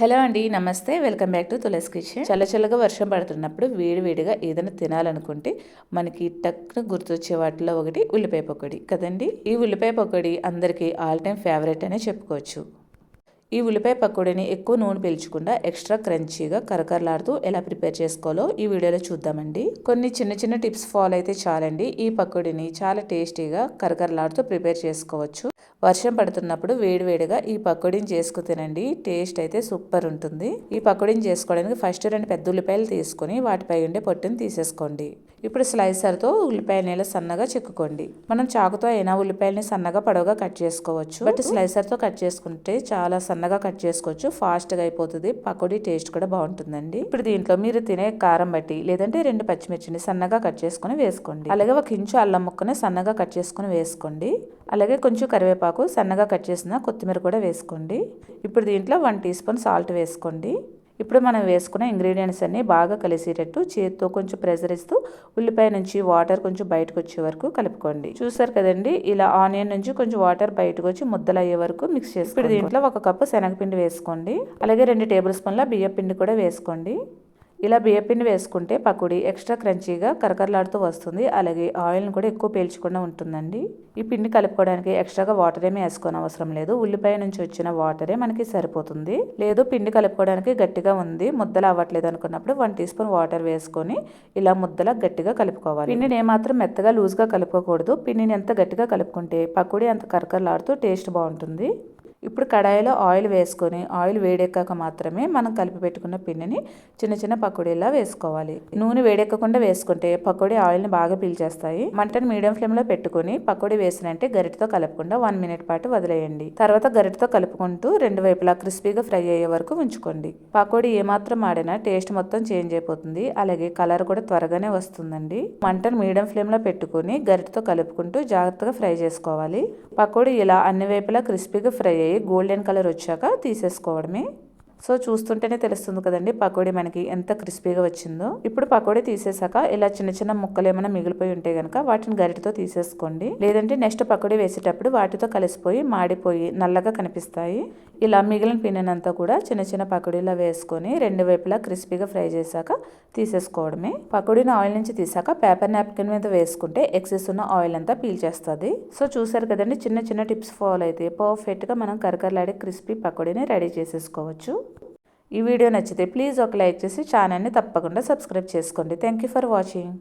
Hello అండి నమస్తే. Welcome back to Tulasi kitchen. చల్ల చల్లగా వర్షం పడుతున్నప్పుడు వేడి వేడిగా ఏదైనా తినాలనుకుంటే మనకి టక్ను గుర్తొచ్చే వాటిలో ఒకటి ఉల్లిపాయ పకోడీ. కదండి? ఈ ఉల్లిపాయ పకోడీ అందరికీ ఆల్ టైమ్ ఫేవరెట్ అనే చెప్పుకోవచ్చు. ఈ ఉల్లిపాయ పకోడీని ఎక్కువ నూనె పీల్చకుండా ఎక్స్ట్రా క్రంచీగా కరకరలాడుతూ ఎలా ప్రిపేర్ చేసుకోవాలో ఈ వీడియోలో చూద్దామండి. కొన్ని చిన్న చిన్న టిప్స్ ఫాలో అయితే చాలండి. ఈ పకోడీని చాలా టేస్టీగా కరకరలాడుతూ ప్రిపేర్ చేసుకోవచ్చు. వర్షం పడుతున్నప్పుడు వేడివేడిగా ఈ పకోడీని చేసుకు తినండి. టేస్ట్ అయితే సూపర్ ఉంటుంది. ఈ పకోడీని చేసుకోవడానికి ఫస్ట్ రెండు పెద్ద ఉల్లిపాయలు తీసుకొని వాటిపై ఉండే పొట్టుని తీసేసుకోండి. ఇప్పుడు స్లైసర్తో ఉల్లిపాయ నీళ్ళ సన్నగా చెక్కుకోండి. మనం చాకుతో అయినా ఉల్లిపాయలని సన్నగా పొడవుగా కట్ చేసుకోవచ్చు. బట్ స్లైసర్తో కట్ చేసుకుంటే చాలా సన్నగా కట్ చేసుకోవచ్చు. ఫాస్ట్గా అయిపోతుంది. పకోడీ టేస్ట్ కూడా బాగుంటుందండి. ఇప్పుడు దీంట్లో మీరు తినే కారం బట్టి లేదంటే రెండు పచ్చిమిర్చిని సన్నగా కట్ చేసుకుని వేసుకోండి. అలాగే ఒక ఇంచు అల్లం ముక్కని సన్నగా కట్ చేసుకుని వేసుకోండి. అలాగే కొంచెం కరివేపాకు సన్నగా కట్ చేసిన కొత్తిమీర కూడా వేసుకోండి. ఇప్పుడు దీంట్లో వన్ టీ స్పూన్ సాల్ట్ వేసుకోండి. ఇప్పుడు మనం వేసుకున్న ఇంగ్రీడియంట్స్ అన్నీ బాగా కలిసేటట్టు చేతితో కొంచెం ప్రెజర్ ఇస్తూ ఉల్లిపాయ నుంచి వాటర్ కొంచెం బయటకు వచ్చే వరకు కలుపుకోండి. చూసారు కదండి ఇలా ఆనియన్ నుంచి కొంచెం వాటర్ బయటకు వచ్చి ముద్దలు అయ్యే వరకు మిక్స్ చేసి ఇప్పుడు దీంట్లో ఒక కప్పు శనగపిండి వేసుకోండి. అలాగే రెండు టేబుల్ స్పూన్ల బియ్య పిండి కూడా వేసుకోండి. ఇలా బియ్యపిండి వేసుకుంటే పకోడీ ఎక్స్ట్రా క్రంచీగా కరకరలాడుతూ వస్తుంది. అలాగే ఆయిల్ని కూడా ఎక్కువ పీల్చకుండా ఉంటుందండి. ఈ పిండి కలుపుకోవడానికి ఎక్స్ట్రాగా వాటర్ ఏమీ వేసుకోని అవసరం లేదు. ఉల్లిపాయ నుంచి వచ్చిన వాటరే మనకి సరిపోతుంది. లేదు పిండి కలుపుకోవడానికి గట్టిగా ఉంది ముద్దలు అవ్వట్లేదు అనుకున్నప్పుడు వన్ టీ స్పూన్ వాటర్ వేసుకొని ఇలా ముద్దలా గట్టిగా కలుపుకోవాలి. పిండిని ఏమాత్రం మెత్తగా లూజ్గా కలుపుకోకూడదు. పిండిని ఎంత గట్టిగా కలుపుకుంటే పకోడీ అంత కరకరలాడుతూ టేస్ట్ బాగుంటుంది. ఇప్పుడు కడాయిలో ఆయిల్ వేసుకొని ఆయిల్ వేడెక్కాక మాత్రమే మనం కలిపి పెట్టుకున్న పిండిని చిన్న చిన్న పకోడీలా వేసుకోవాలి. నూనె వేడెక్కకుండా వేసుకుంటే పకోడీ ఆయిల్ని బాగా పీల్చేస్తాయి మంటను మీడియం ఫ్లేమ్లో పెట్టుకుని పకోడీ వేసినంటే గరిటతో కలపకుండా వన్ మినిట్ పాటు వదిలేయండి. తర్వాత గరిటతో కలుపుకుంటూ రెండు వైపులా క్రిస్పీగా ఫ్రై అయ్యే వరకు ఉంచుకోండి. పకోడీ ఏమాత్రం ఆడినా టేస్ట్ మొత్తం చేంజ్ అయిపోతుంది. అలాగే కలర్ కూడా త్వరగానే వస్తుందండి. మంటను మీడియం ఫ్లేమ్లో పెట్టుకుని గరిటతో కలుపుకుంటూ జాగ్రత్తగా ఫ్రై చేసుకోవాలి. పకోడీ ఇలా అన్ని వైపులా క్రిస్పీగా ఫ్రై గోల్డెన్ కలర్ వచ్చాక తీసేసుకోవడమే. సో చూస్తుంటేనే తెలుస్తుంది కదండి పకోడీ మనకి ఎంత క్రిస్పీగా వచ్చిందో. ఇప్పుడు పకోడీ తీసేసాక ఇలా చిన్న చిన్న ముక్కలు ఏమైనా మిగిలిపోయి ఉంటే కనుక వాటిని గరిటతో తీసేసుకోండి. లేదంటే నెక్స్ట్ పకోడీ వేసేటప్పుడు వాటితో కలిసిపోయి మాడిపోయి నల్లగా కనిపిస్తాయి. ఇలా మిగిలిన పిన్నెనంతా కూడా చిన్న చిన్న పకోడీలా వేసుకొని రెండు వైపులా క్రిస్పీగా ఫ్రై చేశాక తీసేసుకోవడమే. పకోడీని ఆయిల్ నుంచి తీసాక పేపర్ నాప్కిన్ మీద వేసుకుంటే ఎక్సెస్ ఉన్న ఆయిల్ అంతా పీల్చేస్తుంది సో చూసారు కదండి చిన్న చిన్న టిప్స్ ఫాలో అయితే పర్ఫెక్ట్గా మనం కరకరలాడే క్రిస్పీ పకోడీని రెడీ చేసేసుకోవచ్చు. ఈ వీడియో నచ్చితే ప్లీజ్ ఒక లైక్ చేసి ఛానల్ని తప్పకుండా సబ్స్క్రైబ్ చేసుకోండి. Thank you for watching